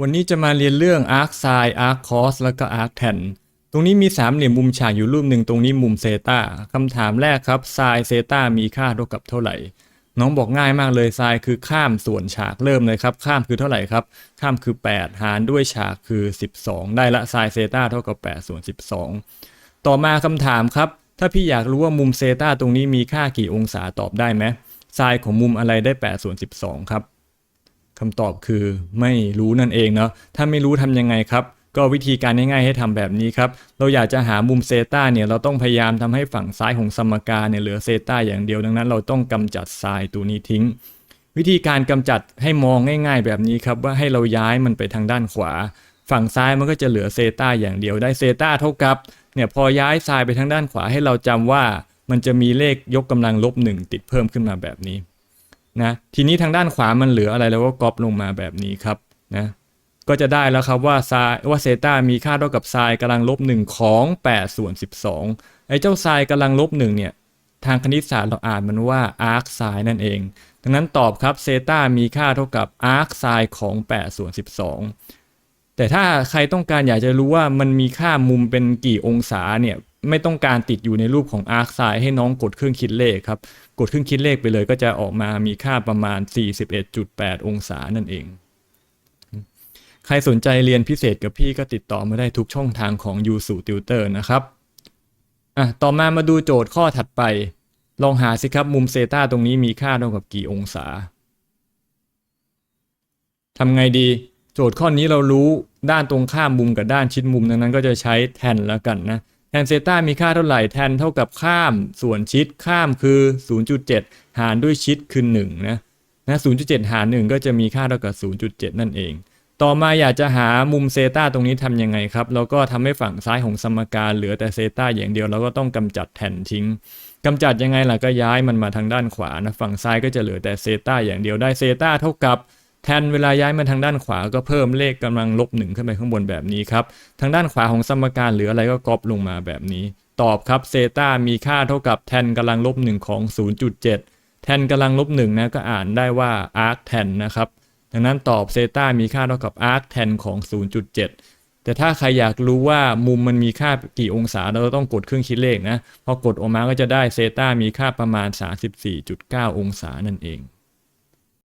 วันนี้จะมาเรียนเรื่อง arc sin arc cos แล้วก็ arc tan ตรงนี้มีสามเหลี่ยมมุมฉากอยู่รูปหนึ่งตรงนี้มุมเซตาคำถามแรกครับ sin เซตามีค่าเท่ากับเท่าไหร่ น้องบอกง่ายมากเลย sin คือข้ามส่วนฉากเริ่มเลยครับ ข้ามคือเท่าไหร่ครับ ข้ามคือ 8 หารด้วยฉากคือ 12 ได้ละ sin เซตาเท่ากับ8ส่วน12 ต่อมาคำถามครับ ถ้าพี่อยากรู้ว่ามุมเซตาตรงนี้มีค่ากี่องศาตอบได้ไหม sin ของมุมอะไรได้8ส่วน12 ครับ คำตอบคือไม่รู้นั่นเองเนาะถ้าไม่รู้ทำยังไงครับ ก็วิธีการง่ายๆให้ทำแบบนี้ครับ เราอยากจะหามุมเซตาเนี่ยเราต้องพยายามทำให้ฝั่งซ้ายของสมการเนี่ยเหลือเซตาอย่างเดียวดังนั้น เราต้องกำจัดไซน์ตัวนี้ทิ้ง วิธีการกำจัดให้มองง่าย ๆ แบบนี้ครับว่าให้เราย้ายมันไปทางด้านขวา ฝั่งซ้ายมันก็จะเหลือเซตาอย่างเดียวได้เซตาเท่ากับเนี่ยพอย้ายไซน์ไปทางด้านขวาให้เราจำว่ามันจะมีเลขยกกำลังลบหนึ่งติดเพิ่มขึ้นมาแบบนี้ นะทีนี้ทางด้านขวามันเหลืออะไรแล้วก็ก๊อปลงมาแบบนี้ครับนะก็จะได้แล้วครับว่าไซว่าเซตามีค่าเท่ากับไซกำลังลบ1ของ8ส่วน12ไอ้เจ้าไซกำลังลบ1เนี่ยทางคณิตศาสตร์เราอ่านมันว่าอาร์คไซนั่นเอง ดังนั้นตอบครับเซตามีค่าเท่ากับอาร์คไซของ8ส่วน12 แต่ถ้าใครต้องการอยากจะรู้ว่ามันมีค่ามุมเป็นกี่องศาเนี่ย ไม่ต้องการติดอยู่ในรูปของอาร์คไซให้น้องกดเครื่องคิดเลขครับ กดเครื่องคิดเลขไปเลยก็จะออกมามีค่าประมาณ 41.8 องศานั่นเอง ใครสนใจเรียนพิเศษกับพี่ก็ติดต่อมาได้ทุกช่องทางของ u s u Tutor นะครับอะต่อมามาดูโจทย์ข้อถัดไป ลองหาสิครับมุมเซตาตรงนี้มีค่าเท่ากับกี่องศาทำไงดีโจทย์ข้อนี้เรารู้ด้านตรงข้ามมุมกับด้านชิดมุมดังนั้นก็จะใช้แทนแล้วกันนะ แทนเซต้ามีค่าเท่าไหร่แทนเท่ากับข้ามส่วนชิดข้ามคือ 0.7 หารด้วยชิดคือ1นะนะ0.7 หาร 1 ก็จะมีค่าเท่ากับ 0.7 นั่นเอง ต่อมาอยากจะหามุมเซต้าตรงนี้ทำยังไงครับเราก็ทำให้ฝั่งซ้ายของสมการเหลือแต่เซต้าอย่างเดียวเราก็ต้องกำจัดแทนทิ้งกำจัดยังไงล่ะก็ย้ายมันมาทางด้านขวานะฝั่งซ้ายก็จะเหลือแต่เซต้าอย่างเดียวได้เซต้าเท่ากับ แทนเวลาย้ายมาทางด้านขวาก็เพิ่มเลขกำลังลบหนึ่งขึ้นไปข้างบนแบบนี้ครับ ทางด้านขวาของสมการเหลืออะไรก็ก๊อปลงมาแบบนี้ ตอบครับเซตามีค่าเท่ากับแทนกำลังลบหนึ่งของ 0.7 แทนกำลังลบหนึ่งนะก็อ่านได้ว่า arc แทนนะครับดังนั้นตอบเซตามีค่าเท่ากับ arc แทนของ 0.7แต่ถ้าใครอยากรู้ว่ามุมมันมีค่ากี่องศาเราต้องกดเครื่องคิดเลขนะ พอกดออกมาก็จะได้เซตามีค่าประมาณ 34.9 องศานั่นเอง